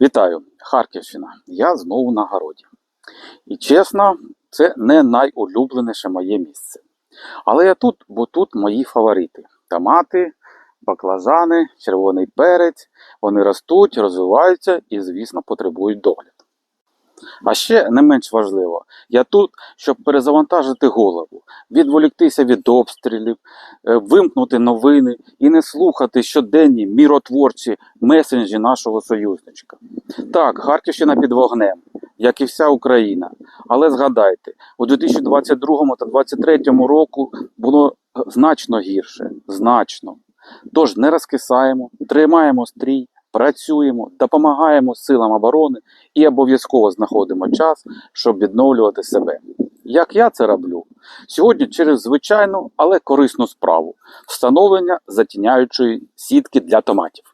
Вітаю, Харківщина. Я знову на городі. І чесно, це не найулюбленіше моє місце. Але я тут, бо тут мої фаворити: томати, баклажани, червоний перець. Вони ростуть, розвиваються і, звісно, потребують догляду. А ще не менш важливо, я тут, щоб перезавантажити голову, відволіктися від обстрілів, е, вимкнути новини і не слухати щоденні міротворчі месенджі нашого союзничка. Так, Харківщина під вогнем, як і вся Україна. Але згадайте, у 2022 та 2023 року було е, значно гірше, значно. Тож не розкисаємо, тримаємо стрій, працюємо, допомагаємо силам оборони і обов'язково знаходимо час, щоб відновлювати себе. Як я це роблю? Сьогодні через звичайну, але корисну справу встановлення затіняючої сітки для томатів.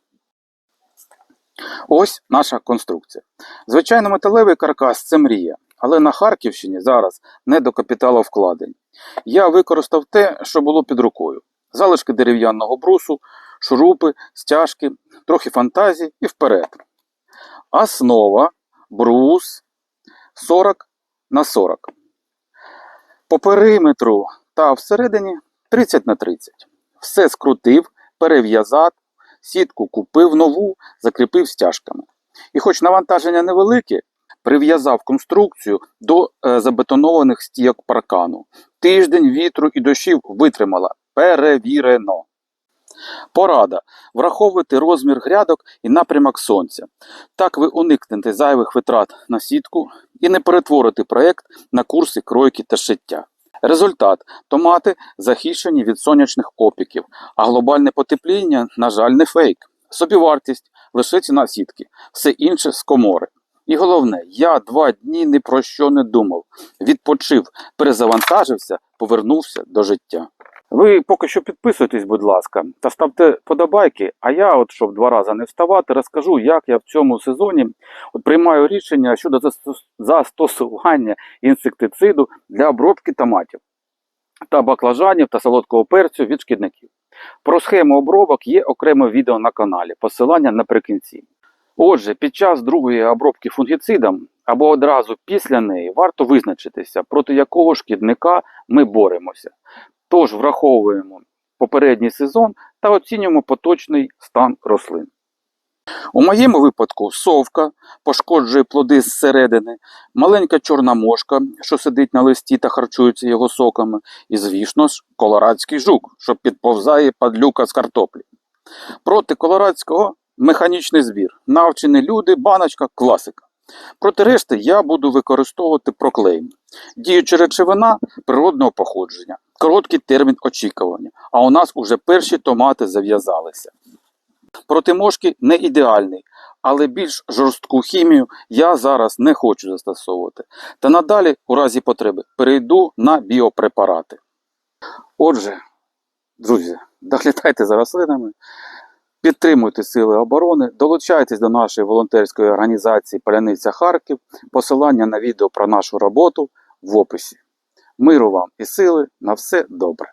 Ось наша конструкція. Звичайно, металевий каркас це мрія, але на Харківщині зараз не до капіталовкладень. Я використав те, що було під рукою: залишки дерев'яного брусу, шурупи, стяжки, трохи фантазії і вперед. Основа, брус 40 на 40. По периметру та всередині 30 на 30. Все скрутив, перев'язав, сітку купив нову, закріпив стяжками. І хоч навантаження невелике, прив'язав конструкцію до е, забетонованих стійок паркану. Тиждень вітру і дощів витримала. Перевірено. Порада. Враховуйте розмір грядок і напрямок сонця. Так ви уникнете зайвих витрат на сітку і не перетворите проєкт на курси кройки та шиття. Результат томати захищені від сонячних опіків, а глобальне потепління, на жаль, не фейк. Собівартість лише ціна сітки, все інше з комори. І головне, я два дні ні про що не думав. Відпочив, перезавантажився, повернувся до життя. Ви поки що підписуйтесь, будь ласка, та ставте подобайки. А я, от щоб два рази не вставати, розкажу, як я в цьому сезоні от приймаю рішення щодо застосування інсектициду для обробки томатів та баклажанів та солодкого перцю від шкідників. Про схему обробок є окреме відео на каналі, посилання наприкінці. Отже, під час другої обробки фунгіцидом або одразу після неї варто визначитися, проти якого шкідника ми боремося. Тож враховуємо попередній сезон та оцінюємо поточний стан рослин. У моєму випадку совка пошкоджує плоди зсередини, маленька чорна мошка, що сидить на листі та харчується його соками, і, звісно ж, колорадський жук, що підповзає падлюка з картоплі. Проти колорадського механічний збір, навчені люди, баночка, класика. Проти решти я буду використовувати проклейм. Діюча речовина природного походження, короткий термін очікування, а у нас уже перші томати зав'язалися. Проти мошки не ідеальний, але більш жорстку хімію я зараз не хочу застосовувати. Та надалі, у разі потреби, перейду на біопрепарати. Отже, друзі, доглядайте за рослинами, підтримуйте сили оборони, долучайтесь до нашої волонтерської організації Паляниця Харків. Посилання на відео про нашу роботу в описі. Миру вам і сили на все добре.